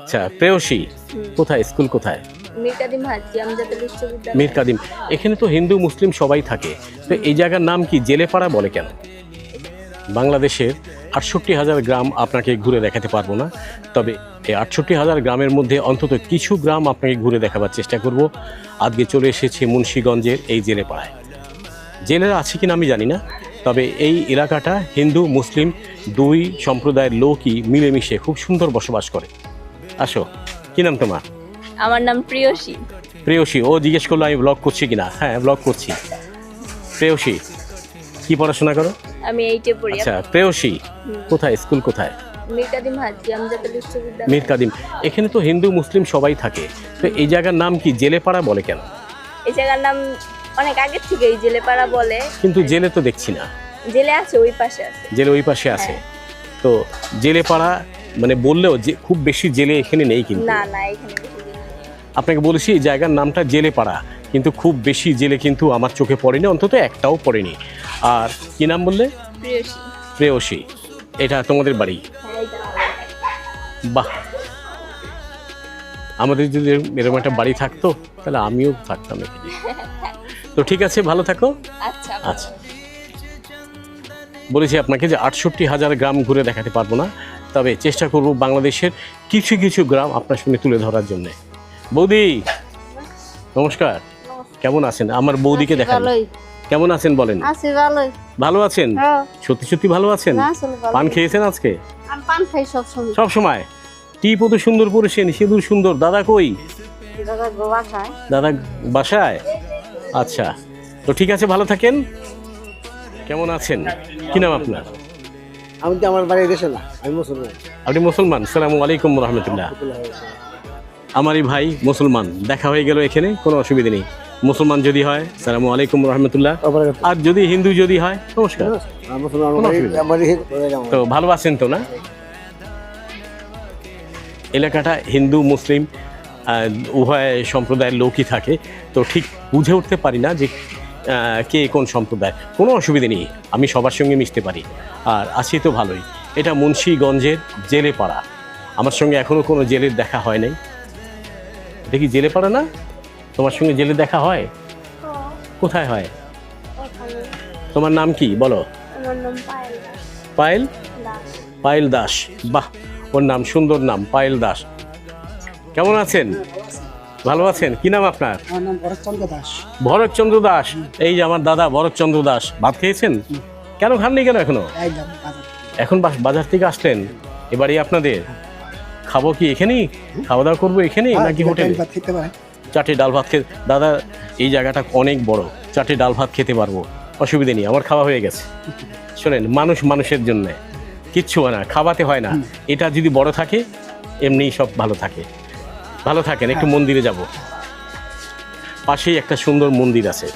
আচ্ছা প্রেয়সী কোথায়? স্কুল কোথায়? হাজি মীর কাদিম এখানে তো হিন্দু মুসলিম সবাই থাকে। তো এই জায়গার নাম কি জেলেপাড়া বলে কেন? বাংলাদেশের আটষট্টি হাজার গ্রাম আপনাকে ঘুরে দেখাতে পারব না তবে এই আটষট্টি হাজার গ্রামের মধ্যে অন্তত কিছু গ্রাম আপনাকে ঘুরে দেখাবার চেষ্টা করব। আজকে চলে এসেছি মুন্সীগঞ্জের এই জেলেপাড়ায়। জেলেরা আছে কিনা আমি জানি না তবে এই এলাকাটা হিন্দু মুসলিম দুই সম্প্রদায়ের লোকই মিলেমিশে খুব সুন্দর বসবাস করে। আসো। কি নাম তোমার? আমার নাম প্রিয়সী। প্রেয়সী ও জিজ্ঞেস করল আমি ব্লগ করছি কিনা? হ্যাঁ ব্লগ করছি। প্রেয়সী কি পড়াশোনা করো? আমি এইটে পড়ি। আচ্ছা প্রেয়সী কোথায়? স্কুল কোথায়? মিরকাদিম হাজি আমজাদ বিশ্ববিদ্যালয় মীর কাদিম এখানে তো হিন্দু মুসলিম সবাই থাকে। তো এই জায়গার নাম কি জেলেপাড়া বলে কেন? এই জায়গার নাম অনেক আগের থেকে এই জেলেপাড়া বলে। কিন্তু জেলে তো দেখছি না। জেলে আছে ওই পাশে আছে। জেলে ওই পাশে আছে। তো জেলেপাড়া মানে বললেও যে খুব বেশি জেলে এখানে নেই কিন্তু। না না এখানে। আপনাকে বলেছি এই জায়গার নামটা জেলেপাড়া কিন্তু খুব বেশি জেলে কিন্তু আমার চোখে পড়েনি অন্তত একটাও পড়েনি। আর কি নাম বললে? প্রিয়সী। এটা তোমাদের বাড়ি? হ্যাঁ বাড়ি। বাহ। আমাদের যদি এরকম একটা বাড়ি থাকতো তাহলে আমিও থাকতাম এখানে। তো ঠিক আছে ভালো থাকো। আচ্ছা আচ্ছা। বলেছি আপনাকে যে আটষট্টি হাজার গ্রাম ঘুরে দেখাতে পারব না। তবে চেষ্টা করব বাংলাদেশের কিছু কিছু গ্রাম আপনার সঙ্গে তুলে ধরার জন্য। বৌদি নমস্কার। কেমন আছেন? আমার বৌদিকে দেখান। কেমন আছেন বলেন? ভালো আছেন? হ্যাঁ। সত্যি সত্যি ভালো আছেন? পান খেয়েছেন আজকে? সব সময় সব সময় টিপও তো সুন্দর পরেছেন সিঁদুর সুন্দর? দাদা কই? দাদা বাসায়? আচ্ছা। তো ঠিক আছে ভালো থাকেন। কেমন আছেন? কি নাম আপনার? আমি তো আমার বাড়ি দেশে না আমি মুসলমান। আপনি মুসলমান? সালামু আলাইকুম রহমতুল্লাহ আমারই ভাই মুসলমান। দেখা হয়ে গেল এখানে কোনো অসুবিধা নেই। মুসলমান যদি হয় সালামু আলাইকুম রহমতুল্লাহ আর যদি হিন্দু যদি হয় নমস্কার। তো ভালো আছেন তো না? এলাকাটা হিন্দু মুসলিম উভয় সম্প্রদায়ের লোকই থাকে। তো ঠিক বুঝে উঠতে পারি না যে কে কোন সম্প্রদায়? কোনো অসুবিধে নেই আমি সবার সঙ্গে মিশতে পারি। আর আছি তো ভালোই। এটা মুন্সীগঞ্জের জেলে পাড়া। আমার সঙ্গে এখনও কোনো জেলের দেখা হয় নাই। দেখি জেলে পাড়া না? তোমার সঙ্গে জেলে দেখা হয়? কোথায় হয়? তোমার নাম কি? বলো। পায়েল পায়েল? দাস। বাহ ওর নাম সুন্দর নাম পায়েল দাস। কেমন আছেন? ভালো আছেন? কি নাম আপনার? ভরতচন্দ্র দাস। ভরতচন্দ্র দাস। এই যে আমার দাদা ভরতচন্দ্র দাস ভাত খেয়েছেন? কেন খাননি কেন এখনও? এখন বাজার থেকে আসলেন? এবারে আপনাদের? খাব কি এখানেই? খাওয়া দাওয়া করব এখানেই হ্যাঁ, নাকি হোটেলে? চারটে ডাল ভাত খেতে দাদা এই জায়গাটা অনেক বড়। চারটে ডাল ভাত খেতে পারব। অসুবিধে নেই আমার খাওয়া হয়ে গেছে। শোনেন মানুষ মানুষের জন্য। কিচ্ছু হয় না খাওয়াতে হয় না। এটা যদি বড় থাকে এমনিই সব ভালো থাকে। ভালো থাকেন একটু মন্দিরে যাব। পাশেই একটা সুন্দর মন্দির আছে।